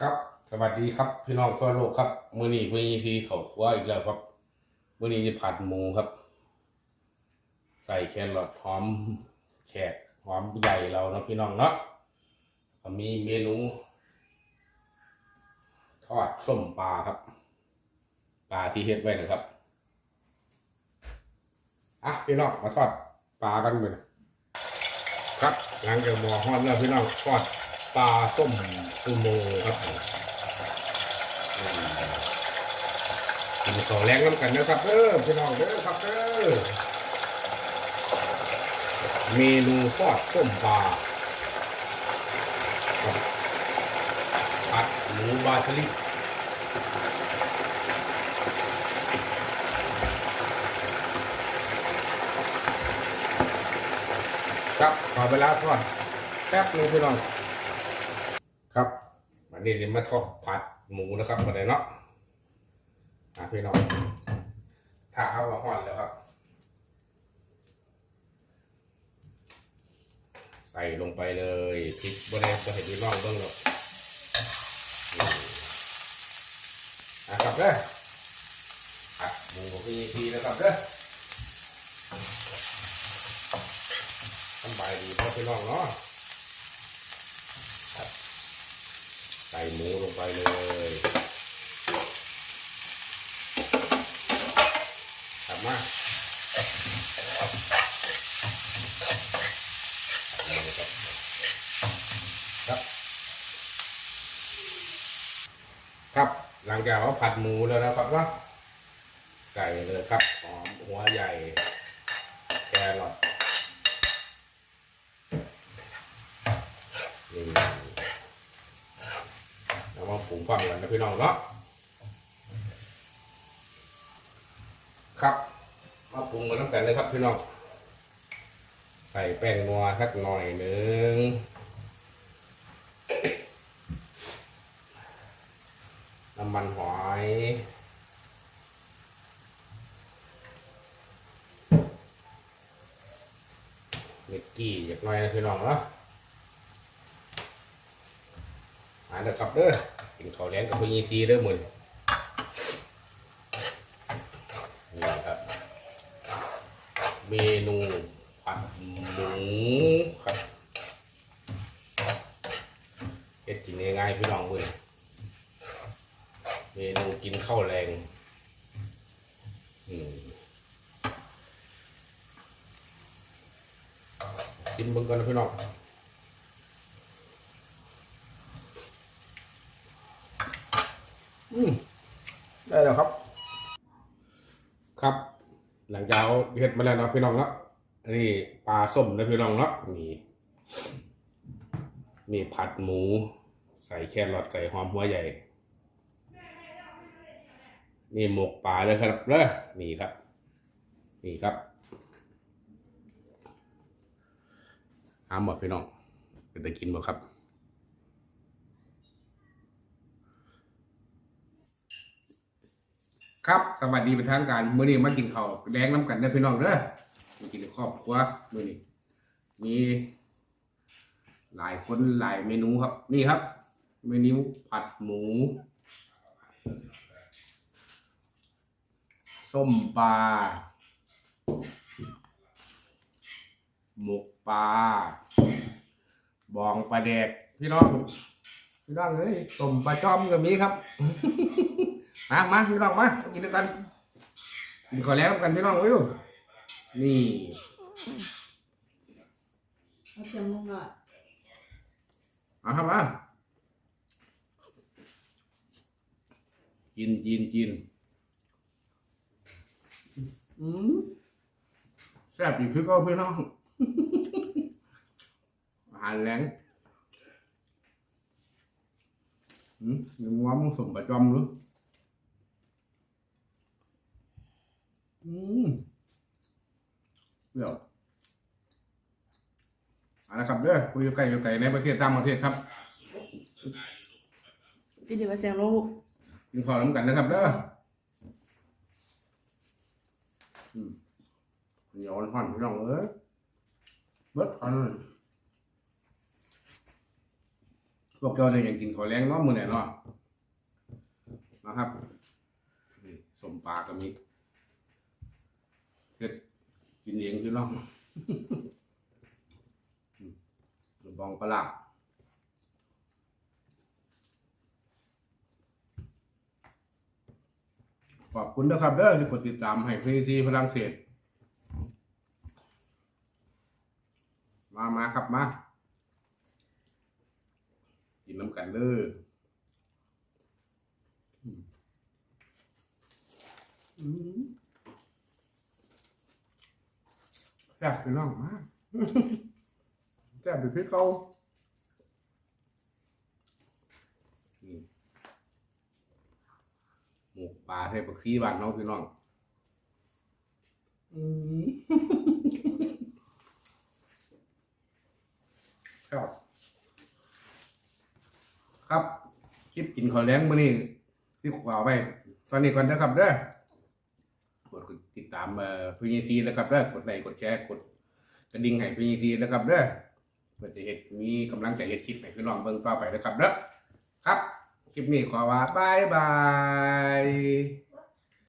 ครับสวัสดีครับพี่น้องทั่วโลกครับมื้อนี้มือนี้สิเขาครัวอีกแล้วครับมื้อนี้จะผัดหมูครับ ใส่แครอทหอมแขกหอมใหญ่เราเนาะพี่น้องเนาะมีเมนูทอดส้มปลาครับปลาที่เฮ็ดไว้นะครับอะพี่น้องมาทอดปลากันเลยครับหลังจากหม้อฮอดแล้วพี่น้องทอด ปลาส้มซูโมครับอืมกินข้าวแรงน้ำกันนะครับเด้อพี่น้องเด้อครับเด้อเมนูทอดส้มปลาครับผัดหมูบาสลิครับขอเวลาทอดแป๊บนึงพี่น้อง ครับวันนี้จะมาทอดผัดหมูนะครับมาเลยเนาะอะพี่น้องถ้าเอามาห่อนแล้วครับ ใส่ลงไปเลยพริกบดแดงก็เห็นพี่น้องเบ้งหรอกนี่อะครับเด้อผัดหมูพี่ทีนะครับเด้อสบายดีพ่อพี่น้องเนาะครับ ใส่หมูลงไปเลยครับมานี่นะครับครับ ครับ หลังจากว่าผัดหมูแล้วนะครับว่าใส่เลยครับหอมหัวใหญ่ แครอทนี่ แล้วมาผงฟังกันนะพี่น้องเนาะครับมาปรุงกันตั้งแต่เลยครับพี่น้องใส่แป้งนัวสักหน่อยหนึ่งน้ำมันหอยเมกกี้อยากหน่อยนะพี่น้องเนาะมาเด้อครับเด้อ กินข้าวแลงกับพี่ยีซีเด้อมือนี้นี่ครับ เมนูผัดหมูครับเฮ็ดกินง่ายๆพี่น้องมือนี้เมนูกินข้าวแรงอืมชิมเบิ่งก่อนนะพี่น้อง อืมได้แล้วครับ ครับ หลังจากเอาเห็ดมาแล้วเนาะพี่น้องเนาะอันนี้ปลาส้มนะพี่น้องเนาะนี่นี่ผัดหมู ใส่แครอทใส่หอมหัวใหญ่ นี่หมกปลาเลยครับเลยนี่ครับ นี่ครับห้ามหมดพี่น้องเป็นตะกินหมดครับ ครับสวัสดีเป็นทางการมื้อนี้มากินข้าวแดงน้ำกันเด้อพี่น้องเด้อมากินครอบครัวมื้อนี้มี หลายคนหลายเมนูครับ นี่ครับ เมนูผัดหมู ส้มปลาหมกปลาบองปลาแดกพี่น้องพี่น้องเฮ้ยส้มปลาจอมก็มีครับ มามาพี่น้องมากินด้วยกันกินข้าวแล้วกันพี่น้องวิวนี่เอาจมูกอะมาครับมากินกินกินอืมแซ่บอีกคือก็พี่น้องอาหารแรงอืมยังว่ามึงส่งประจอมหรืออืม เดี๋ยวเอาละครับเด้อคุยกับไก่กับไก่ในประเทศต่างประเทศครับพี่ดีว่าเสียงลูกกินข้าวน้ำกันนะครับเด้ออืมเหนียวห่อนพี่น้องเอ้ยเบิดอันนั้นพวกเจ้าเนี่ยยังกินข้าวแรงเนาะมื้อไหนเนาะนะครับนี่สมปลาก็มีเฮ็ด กินเองพี่น้องบองปลาร้าขอบคุณนะครับเด้อที่กดติดตามให้พีซีฝรั่งเศส มามาครับมา กินน้ำกันเลยอืมอืมแซ่บพี่น้องมากแซ่บอยู่พี่เกานี่หมูปลาใส่ปักซีบ้านน้องพี่น้องอืมครับ ครับ คลิปกินข้าวแล้งมื้อนี้ที่ขวาไว้ตอนนี้ก่อนนะครับเด้อ กดติดตามเอ่อพีเอซีนะครับเด้อกดไลค์กดแชร์กดกระดิ่งให้พีเอซีนะครับเด้อเพื่อจะเห็นมีกำลังใจเห็นคลิปให้พี่น้องเบิ่งต่อไปนะครับเด้อครับ คลิปนี้ขอว่าบายบาย